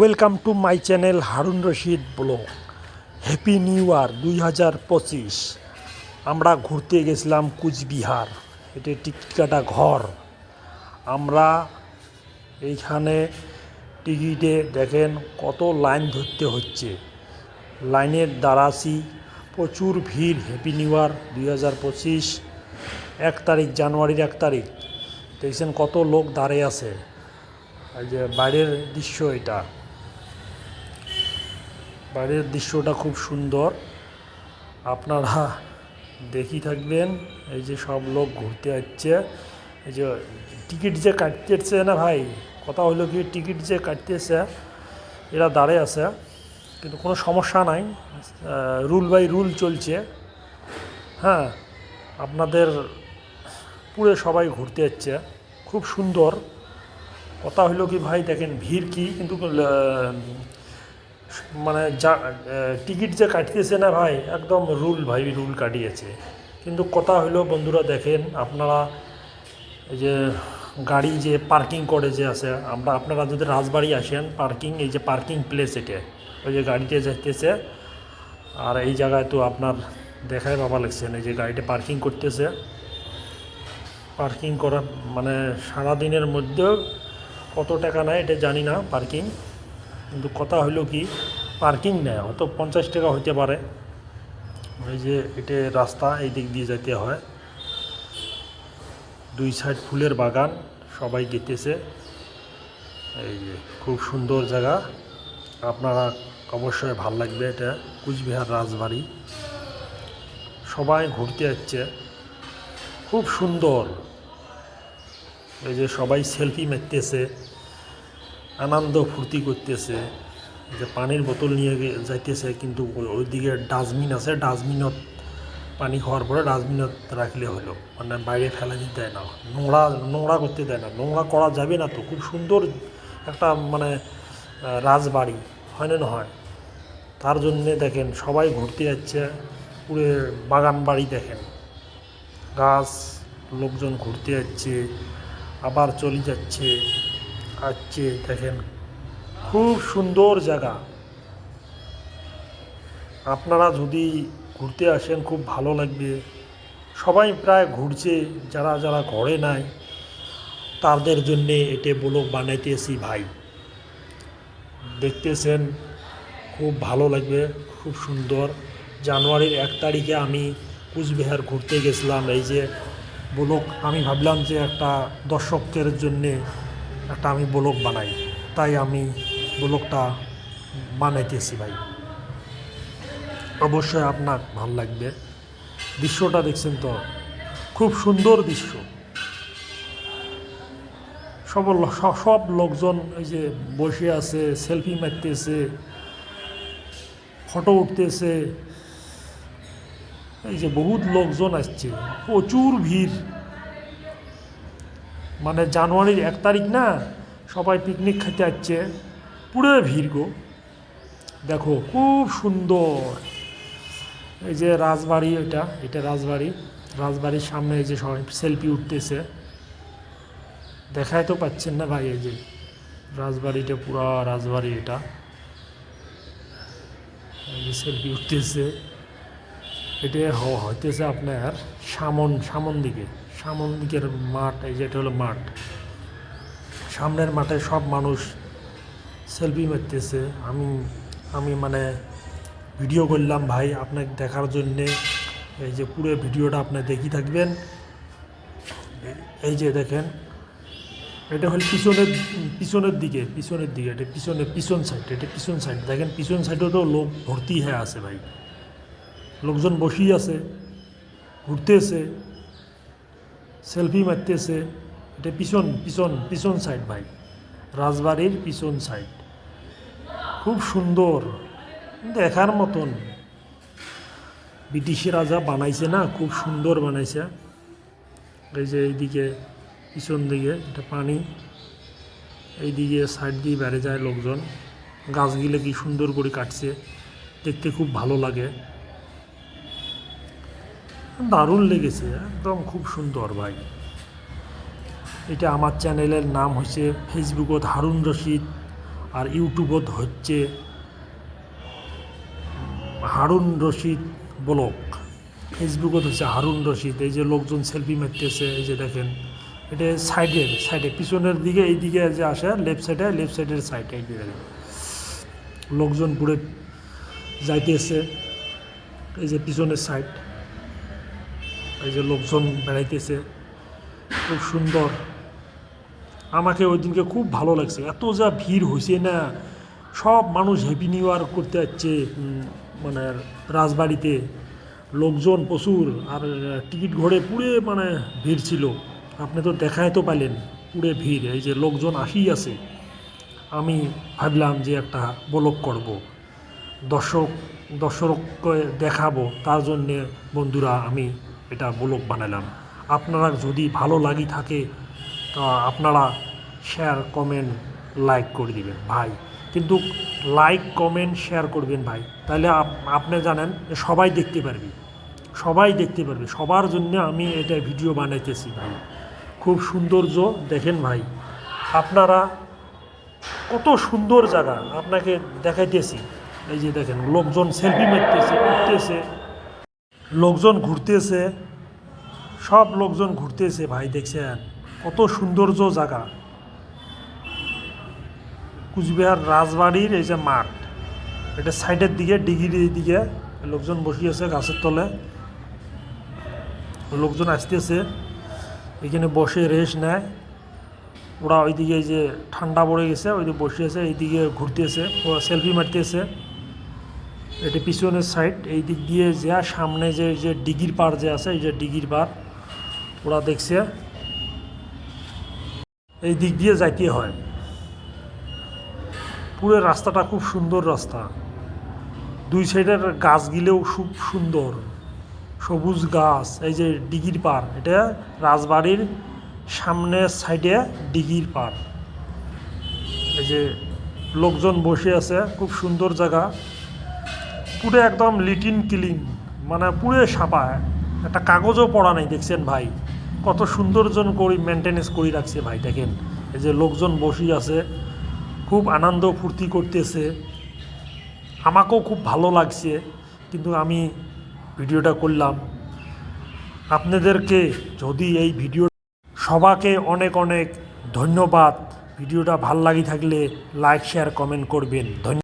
Welcome to my channel Harun Rashid blog happy new year দুই হাজার পঁচিশ। আমরা ঘুরতে গেছিলাম কুচবিহার। এটা টিকিট কাটা ঘর। আমরা এইখানে টিকিটে দেখেন কত লাইন ধরতে হচ্ছে। লাইনের দাঁড়াছি প্রচুর ভিড়। হ্যাপি নিউ ইয়ার দুই হাজার পঁচিশ। এক তারিখ, জানুয়ারির এক তারিখ। দেখছেন কত লোক দাঁড়িয়ে আছে। এই যে বাইরের দৃশ্য এটা। বাইরের দৃশ্যটা খুব সুন্দর। আপনারা দেখি থাকবেন, এই যে সব লোক ঘুরতে যাচ্ছে এই যে টিকিট যে কাটতেছে না ভাই, কথা হলো কি টিকিট যে কাটতেছে, এরা দাঁড়িয়ে আছে, কিন্তু কোনো সমস্যা নাই। রুল বাই রুল চলছে। হ্যাঁ আপনাদের পুরো সবাই ঘুরতে যাচ্ছে খুব সুন্দর। কথা হলো কি ভাই, দেখেন ভিড় কি, কিন্তু মানে যা টিকিট যে কাটতেছে না ভাই, একদম রুল ভাই, রুল কাটিয়েছে। কিন্তু কথা হলো বন্ধুরা দেখেন, আপনারা এই যে গাড়ি যে পার্কিং করে যে আছে, আমরা, আপনারা যদি রাজবাড়ি আসেন পার্কিং এই যে পার্কিং প্লেস এটা, ওই যে গাড়িতে যাইতেছে, আর এই জায়গায় তো আপনার দেখায় বাবা লাগছেন এই যে গাড়িটা পার্কিং করতেছে। পার্কিং করা মানে সারাদিনের মধ্যেও কত টাকা নেয় এটা জানি না পার্কিং কিন্তু কথা হলো কি পার্কিং নেয় হয়তো পঞ্চাশ টাকা হতে পারে। এই যে এটা রাস্তা, এই দিক দিয়ে যেতে হয়। দুই সাইড ফুলের বাগান, সবাই গেতেছে। এই যে খুব সুন্দর জায়গা। আপনারা অবশ্যই ভালো লাগবে এটা, কুচবিহার রাজবাড়ি। সবাই ঘুরতে যাচ্ছে খুব সুন্দর। এই যে সবাই সেলফি মারতেছে। আনন্দ ফুর্তি করতেছে, যে পানির বোতল নিয়ে যাইতেছে, কিন্তু ওইদিকে ডাস্টবিন আছে, ডাস্টবিনত পানি খাওয়ার পরে ডাস্টবিনত রাখলে হলো। মানে বাইরে ফেলা দিতে দেয় না। নোংরা নোংরা করতে দেয় না। নোংরা করা যাবে না তো। খুব সুন্দর একটা মানে রাজবাড়ি, হয় না হয়? তার জন্যে দেখেন, সবাই ঘুরতে যাচ্ছে, পুরো বাগান বাড়ি দেখেন। গাছ, লোকজন ঘুরতে যাচ্ছে, আবার চলে যাচ্ছে। আসছে দেখেন, খুব সুন্দর জায়গা। আপনারা যদি ঘুরতে আসেন, খুব ভালো লাগবে। সবাই প্রায় ঘুরছে, যারা যারা ঘরে নাই, তাদের জন্যে এটে ব্লগ বানাইতেছি ভাই। দেখতেছেন, খুব ভালো লাগবে, খুব সুন্দর। জানুয়ারির এক তারিখে আমি কুচবিহার ঘুরতে গেছিলাম, এই যে ব্লগ, আমি ভাবলাম যে একটা দর্শকের জন্যে একটা আমি ব্লগ বানাই। তাই আমি ব্লগটা বানাইতেছি ভাই। অবশ্যই আপনার ভালো লাগবে। দৃশ্যটা দেখছেন তো? খুব সুন্দর দৃশ্য। সব সব লোকজন এই যে বসে আছে, সেলফি মারতেছে, ফটো উঠতেছে। এই যে বহুত লোকজন আসছে, প্রচুর ভিড়। মানে জানুয়ারির এক তারিখ না, সবাই পিকনিক খেতে যাচ্ছে পুরো ভিড় গো। দেখো, খুব সুন্দর। এই যে রাজবাড়ি এটা এটা রাজবাড়ি। রাজবাড়ির সামনে এই যে সবাই সেলফি উঠতেছে। দেখাই তো পাচ্ছেন না ভাই এই যে রাজবাড়িটা, পুরা রাজবাড়ি এটা। সেলফি উঠতেছে। এটা হইতেছে আপনার সামন সামন দিকে। সামন দিকের মাঠ, এই যে এটা হলো মাঠ। সামনের মাঠে সব মানুষ সেলফি মারতেছে। আমি আমি মানে ভিডিও করলাম ভাই আপনাকে দেখার জন্যে। এই যে পুরো ভিডিওটা আপনি দেখি থাকবেন। এই যে দেখেন, এটা হল পিছনের পিছনের দিকে পিছনের দিকে, এটা পিছনে, পিছন সাইড এটা পিছন সাইড দেখেন পিছন সাইডেও তো লোক ভর্তি হয়ে আছে ভাই। লোকজন বসেই আছে, ঘুরতেছে, সেলফি মারতেছে। এটা পিছন পিছন পিছন সাইড ভাই। রাজবাড়ির পিছন সাইড খুব সুন্দর। দেখার মতন। ব্রিটিশ রাজা বানাইছে না, খুব সুন্দর বানাইছে। এই যে এইদিকে, পিছন দিকে এটা পানি। এইদিকে সাইড দিয়ে বেড়ে যায় লোকজন। গাছগুলো কি সুন্দর করে কাটছে। দেখতে খুব ভালো লাগে। দারুণ লেগেছে, একদম খুব সুন্দর ভাই। এটা আমার চ্যানেলের নাম হচ্ছে ফেসবুকত হারুন রশিদ, আর ইউটিউবত হচ্ছে হারুন রশিদ ব্লক ফেসবুকত হচ্ছে হারুন রশিদ, এই যে লোকজন সেলফি মারতেছে, এই যে দেখেন, এটা সাইডের সাইডে, পিছনের দিকে, এই দিকে যে আসে লেফট সাইডে লেফট সাইডের সাইডে এই দেখেন। লোকজন পুরো যাইতেছে, এই যে পিছনের সাইড এই যে লোকজন বেড়াইতেছে, খুব সুন্দর। আমাকে ওই দিনকে খুব ভালো লাগছে। এত যা ভিড় হয়েছে না, সব মানুষ হ্যাপি নিউ ইয়ার করতে যাচ্ছে মানে রাজবাড়িতে। লোকজন প্রচুর, আর টিকিট ঘরে পুরে মানে ভিড় ছিল। আপনি তো দেখাই তো পাইলেন পুরে ভিড়। এই যে লোকজন আসি আছে। আমি ভাবলাম যে একটা বলক করব। দর্শক, দর্শককে দেখাবো। তার জন্যে বন্ধুরা, আমি এটা ব্লগ বানালাম। আপনারা যদি ভালো লাগি থাকে, তা আপনারা শেয়ার কমেন্ট লাইক করে দিবেন ভাই। কিন্তু লাইক কমেন্ট শেয়ার করবেন ভাই। তাহলে আপ- আপনি জানেন সবাই দেখতে পারবে। সবাই দেখতে পারবে। সবার জন্য আমি এটা ভিডিও বানাইতেছি ভাই। খুব সৌন্দর্য দেখেন ভাই। আপনারা কত সুন্দর জায়গা। আপনাকে দেখাইতেছি। এই যে দেখেন, লোকজন সেলফি মারতেছে, উঠতেছে। লোকজন ঘুরতেছে, সব লোকজন ঘুরতেছে, ভাই দেখছেন, কত সৌন্দর্য জায়গা। কুচবিহার রাজবাড়ির এই যে মাঠ, এটা সাইডের দিকে, ডিগির দিকে, লোকজন বসিয়েছে গাছের তলে। লোকজন আসতেছে, এখানে বসে রেস্ট নেয়। ওরা ওইদিকে যে ঠান্ডা পড়ে গেছে, ওইদিকে বসে আছে, এইদিকে ঘুরতেছে সেলফি মারতেছে। এটা পিছনের সাইড এই দিক দিয়ে যা, সামনে যে যে ডিগির পার যে আছে, এই যে ডিগির পার ওরা দেখছে। এই দিক দিয়ে যাইতে হয়। পুরো রাস্তাটা খুব সুন্দর রাস্তা। দুই সাইডের গাছগুলোও খুব সুন্দর। সবুজ গাছ, এই যে ডিগির পার এটা রাজবাড়ির সামনের সাইডে ডিগির পার এই যে লোকজন বসে আছে, খুব সুন্দর জায়গা। পুরো একদম লিটিন ক্লিন মানে পুরো সাপা একটা কাগজও পড়া নেই, দেখছেন ভাই? কত সৌন্দর্য করি মেনটেনেন্স করে রাখছে ভাই, দেখেন। এই যে লোকজন বসে আছে, খুব আনন্দ ফুর্তি করতেছে। আমাকেও খুব ভালো লাগছে, কিন্তু আমি ভিডিওটা করলাম। আপনাদেরকে যদি এই ভিডিও, সবাকে অনেক অনেক ধন্যবাদ। ভিডিওটা ভালো লাগি থাকলে লাইক শেয়ার কমেন্ট করবেন। ধন্যবাদ